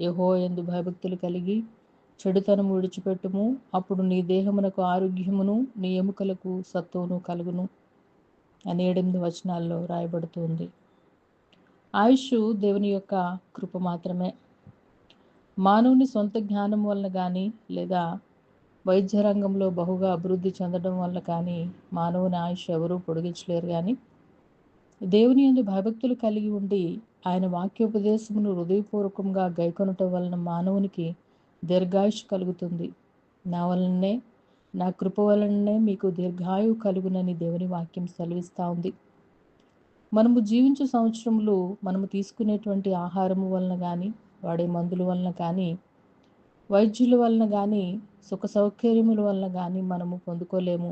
యహో ఎందు భయభక్తులు కలిగి చెడుతనము విడిచిపెట్టుము. అప్పుడు నీ దేహమునకు ఆరోగ్యమును నీ ఎముకలకు సత్తువును కలుగును అని ఎనిమిది వచనాల్లో రాయబడుతుంది. ఆయుష్ దేవుని యొక్క కృప మాత్రమే. మానవుని సొంత జ్ఞానం వలన కానీ లేదా వైద్య రంగంలో బహుగా అభివృద్ధి చెందడం వల్ల కానీ మానవుని ఆయుష్ ఎవరూ పొడిగించలేరు కానీ దేవుని ఎందు భయభక్తులు కలిగి ఉండి ఆయన వాక్యోపదేశమును హృదయపూర్వకంగా గైకొనటం వలన మానవునికి దీర్ఘాయుష్ కలుగుతుంది. నా వలననే నా కృప వలననే మీకు దీర్ఘాయువు కలుగునని దేవుని వాక్యం సెలవిస్తూ ఉంది. మనము జీవించే సంవత్సరంలో మనము తీసుకునేటువంటి ఆహారము వలన కానీ వాడే మందుల వలన కానీ వైద్యుల వలన కానీ సుఖ సౌకర్యముల వలన కానీ మనము పొందుకోలేము.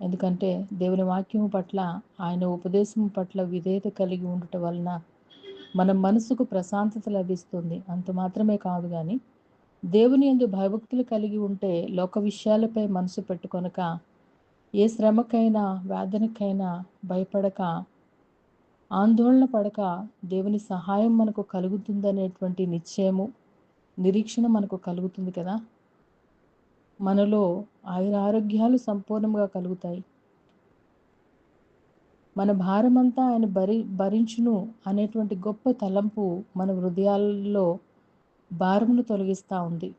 ఎందుకంటే దేవుని వాక్యము పట్ల ఆయన ఉపదేశం పట్ల విధేయత కలిగి ఉండటం వలన మన మనసుకు ప్రశాంతత లభిస్తుంది. అంత మాత్రమే కాదు కానీ దేవుని ఎందు భయభక్తులు కలిగి ఉంటే లోక విషయాలపై మనసు పెట్టుకొనక ఏ శ్రమకైనా వేదనకైనా భయపడక ఆందోళన పడక దేవుని సహాయం మనకు కలుగుతుందనేటువంటి నిశ్చయము నిరీక్షణ మనకు కలుగుతుంది కదా. మనలో ఆయుర ఆరోగ్యాలు సంపూర్ణంగా కలుగుతాయి. మన భారమంతా ఆయన భరి భరించును అనేటువంటి గొప్ప తలంపు మన హృదయాల్లో భారమును తొలగిస్తూ ఉంది.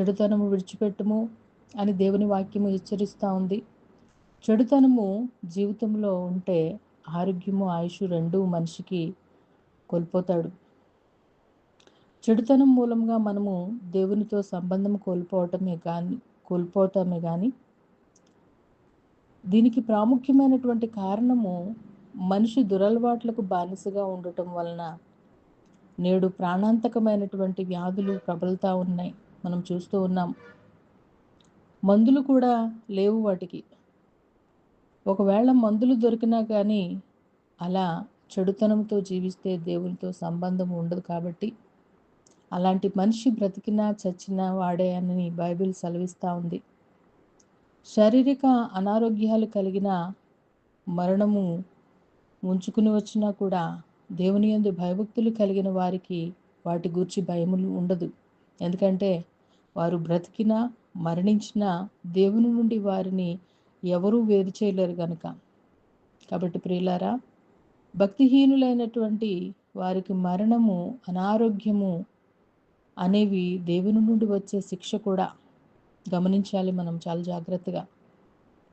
చెడుతనము విడిచిపెట్టుము అని దేవుని వాక్యము హెచ్చరిస్తూ ఉంది. చెడుతనము జీవితంలో ఉంటే ఆరోగ్యము ఆయుష్ రెండు మనిషికి కోల్పోతాడు. చెడుతనం మూలంగా మనము దేవునితో సంబంధం కోల్పోవటమే కానీ కోల్పోవటమే కానీ దీనికి ప్రాముఖ్యమైనటువంటి కారణము మనిషి దురలవాట్లకు బానిసగా ఉండటం వలన నేడు ప్రాణాంతకమైనటువంటి వ్యాధులు ప్రబలుతూ ఉన్నాయి. మనం చూస్తూ ఉన్నాం. మందులు కూడా లేవు వాటికి. ఒకవేళ మందులు దొరికినా కానీ అలా చెడుతనంతో జీవిస్తే దేవునితో సంబంధం ఉండదు కాబట్టి అలాంటి మనిషి బ్రతికినా చచ్చినా వాడే అని బైబిల్ సెలవిస్తూ ఉంది. శారీరక అనారోగ్యాలు కలిగిన మరణము ఉంచుకుని వచ్చినా కూడా దేవుని యందు భయభక్తులు కలిగిన వారికి వాటి గురించి భయములు ఉండదు. ఎందుకంటే వారు బ్రతికినా మరణించినా దేవుని నుండి వారిని ఎవరూ వేరు చేయలేరు గనుక. కాబట్టి ప్రియులారా భక్తిహీనులైనటువంటి వారికి మరణము అనారోగ్యము అనేవి దేవుని నుండి వచ్చే శిక్ష కూడా గమనించాలి మనం చాలా జాగ్రత్తగా.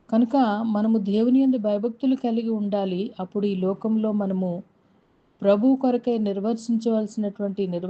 కనుక మనము దేవుని యందు భయభక్తులు కలిగి ఉండాలి. అప్పుడు ఈ లోకంలో మనము ప్రభు కొరకై నిర్వర్తించవలసినటువంటి నిర్వ